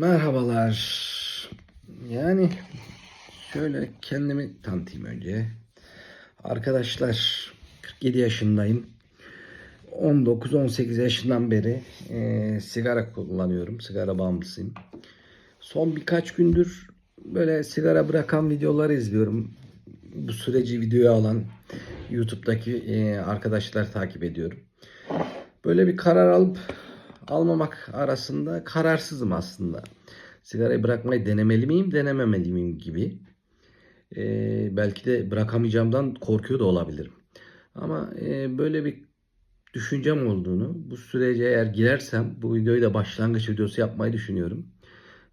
Merhabalar. Yani şöyle kendimi tanıtayım önce. Arkadaşlar 47 yaşındayım. 19-18 yaşından beri e, sigara kullanıyorum. Sigara bağımlısıyım. Son birkaç gündür böyle sigara bırakan videoları izliyorum. Bu süreci videoya alan YouTube'daki e, arkadaşlar takip ediyorum. Böyle bir karar alıp almamak arasında kararsızım aslında. Sigarayı bırakmayı denemeli miyim, denememeli miyim gibi. Ee, belki de bırakamayacağımdan korkuyor da olabilirim. Ama e, böyle bir düşüncem olduğunu, bu sürece eğer girersem bu videoyu da başlangıç videosu yapmayı düşünüyorum.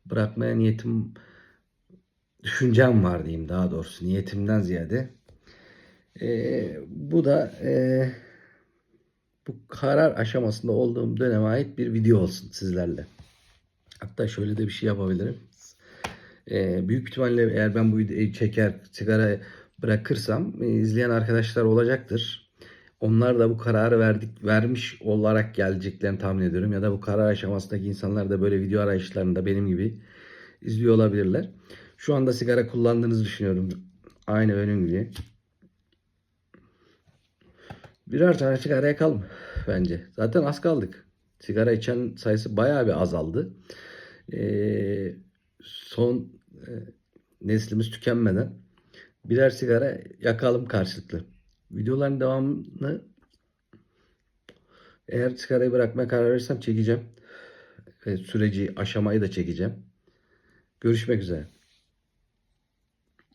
Bırakmaya niyetim, düşüncem var diyeyim daha doğrusu niyetimden ziyade. Ee, bu da e, bu karar aşamasında olduğum döneme ait bir video olsun sizlerle. Hatta şöyle de bir şey yapabilirim. Ee, büyük ihtimalle eğer ben bu videoyu çeker, sigara bırakırsam e, izleyen arkadaşlar olacaktır. Onlar da bu kararı verdik, vermiş olarak geleceklerini tahmin ediyorum. Ya da bu karar aşamasındaki insanlar da böyle video arayışlarında benim gibi izliyor olabilirler. Şu anda sigara kullandığınızı düşünüyorum. Aynı önüm gibi. Birer tane sigara yakalım bence. Zaten az kaldık. Sigara içen sayısı bayağı bir azaldı. Ee, son e, neslimiz tükenmeden birer sigara yakalım karşılıklı. Videoların devamını eğer sigarayı bırakmaya karar verirsem çekeceğim. Ve süreci, aşamayı da çekeceğim. Görüşmek üzere.